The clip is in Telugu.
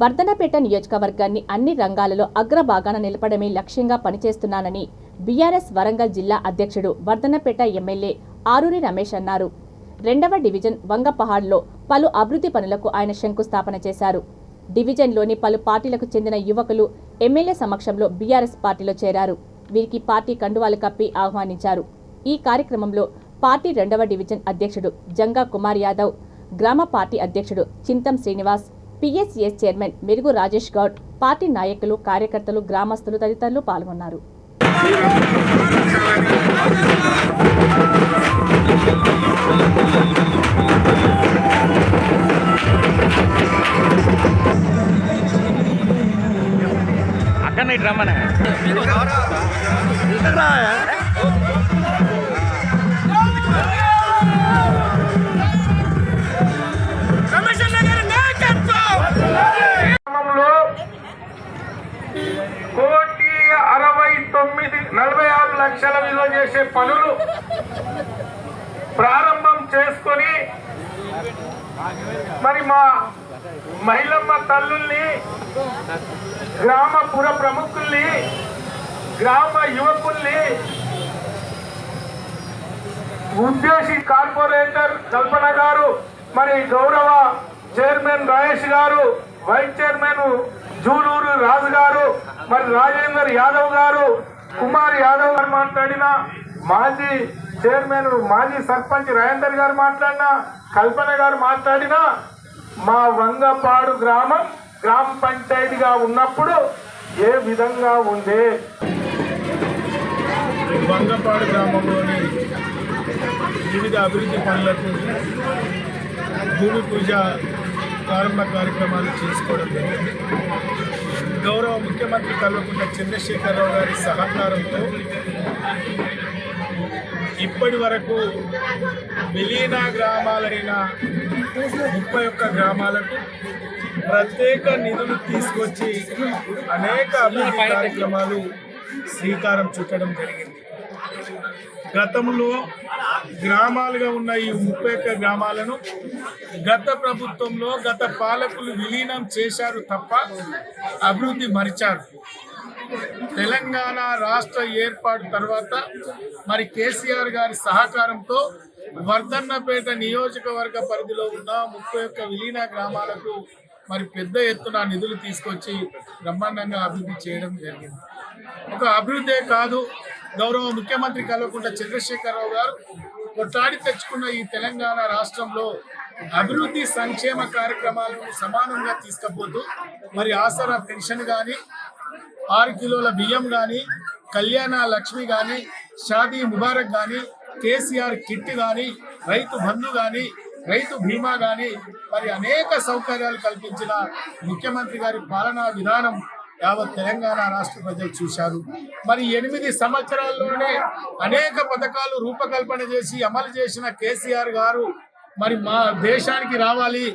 వర్ధనపేట నియోజకవర్గాన్ని అన్ని రంగాలలో అగ్రభాగాన నిలపడమే లక్ష్యంగా పనిచేస్తున్నానని బీఆర్ఎస్ వరంగల్ జిల్లా అధ్యక్షుడు వర్ధనపేట ఎమ్మెల్యే ఆరూరి రమేష్ అన్నారు. రెండవ డివిజన్ వంగపహాడ్లో పలు అభివృద్ధి పనులకు ఆయన శంకుస్థాపన చేశారు. డివిజన్లోని పలు పార్టీలకు చెందిన యువకులు ఎమ్మెల్యే సమక్షంలో బీఆర్ఎస్ పార్టీలో చేరారు. వీరికి పార్టీ కండువాలు కప్పి ఆహ్వానించారు. ఈ కార్యక్రమంలో పార్టీ రెండవ డివిజన్ అధ్యక్షుడు జంగా కుమార్ యాదవ్ గ్రామ పార్టీ అధ్యక్షుడు చింతం శ్రీనివాస్ పిఎస్సిఎస్ చైర్మన్ మెరుగు రాజేష్ గౌడ్ పార్టీ నాయకులు కార్యకర్తలు గ్రామస్తులు తదితరులు పాల్గొన్నారు. అక్కడ రమ్మనే. నలభై ఆరు లక్షల విలువ చేసే పనులు ప్రారంభం చేసుకొని మరి మా మహిళమ్మ తల్లుల్ని గ్రామ పుర ప్రముఖుల్ని గ్రామ యువకుల్ని ఉద్దేశి కార్పొరేటర్ కల్పన గారు మరి గౌరవ చైర్మన్ రాజేష్ గారు వైస్ చైర్మన్ జూలూరు రాజు గారు మరి రాజేందర్ యాదవ్ గారు కుమార్ యాదవ్ గారు మాట్లాడిన మాజీ చైర్మన్ మాజీ సర్పంచ్ రాజేందర్ గారు మాట్లాడిన కల్పన గారు మాట్లాడిన మా వంగపాడు గ్రామం గ్రామ పంచాయతీగా ఉన్నప్పుడు ఏ విధంగా ఉండే? వంగపాడు గ్రామంలోని వివిధ అభివృద్ధి పనులకు భూమి పూజ ప్రారంభ కార్యక్రమాలు చేసుకోవడం జరిగింది. గౌరవ ముఖ్యమంత్రి కల్వకుంట్ల చంద్రశేఖరరావు గారి సహకారంతో ఇప్పటి వరకు విలీన గ్రామాలైన ముప్పై ఒక్క గ్రామాలకు ప్రత్యేక నిధులు తీసుకొచ్చి అనేక అభివృద్ధి కార్యక్రమాలు శ్రీకారం చుట్టడం జరిగింది. గతంలో గ్రామాలుగా ఉన్న ఈ ముప్పై ఒక్క గ్రామాలను గత ప్రభుత్వంలో గత పాలకులు విలీనం చేశారు తప్ప అభివృద్ధి మరిచారు. తెలంగాణ రాష్ట్ర ఏర్పాటు తర్వాత మరి కేసీఆర్ గారి సహకారంతో వర్ధన్నపేట నియోజకవర్గ పరిధిలో ఉన్న ముప్పై ఒక్క విలీన గ్రామాలకు మరి పెద్ద ఎత్తున నిధులు తీసుకొచ్చి బ్రహ్మాండంగా అభివృద్ధి చేయడం జరిగింది. ఒక అభివృద్ధే కాదు గౌరవ ముఖ్యమంత్రి కల్వకుంట్ల చంద్రశేఖరరావు గారు కొట్లాడి తెచ్చుకున్న ఈ తెలంగాణ రాష్ట్రంలో అభివృద్ధి సంక్షేమ కార్యక్రమాలను సమానంగా తీసుకపోతూ మరి ఆసరా పెన్షన్ కానీ ఆరు కిలోల బియ్యం కానీ కళ్యాణ లక్ష్మి కానీ షాదీ ముబారక్ కానీ కేసీఆర్ కిట్ కానీ రైతు బంధు కానీ రైతు బీమా కానీ మరి అనేక సౌకర్యాలు కల్పించిన ముఖ్యమంత్రి గారి పాలనా విధానం యావత్ తెలంగాణ రాష్ట్ర ప్రజలు చూశారు. మరి ఎనిమిది సంవత్సరాల్లోనే అనేక పథకాలు రూపకల్పన చేసి అమలు చేసిన కేసీఆర్ గారు మరి మా దేశానికి రావాలి.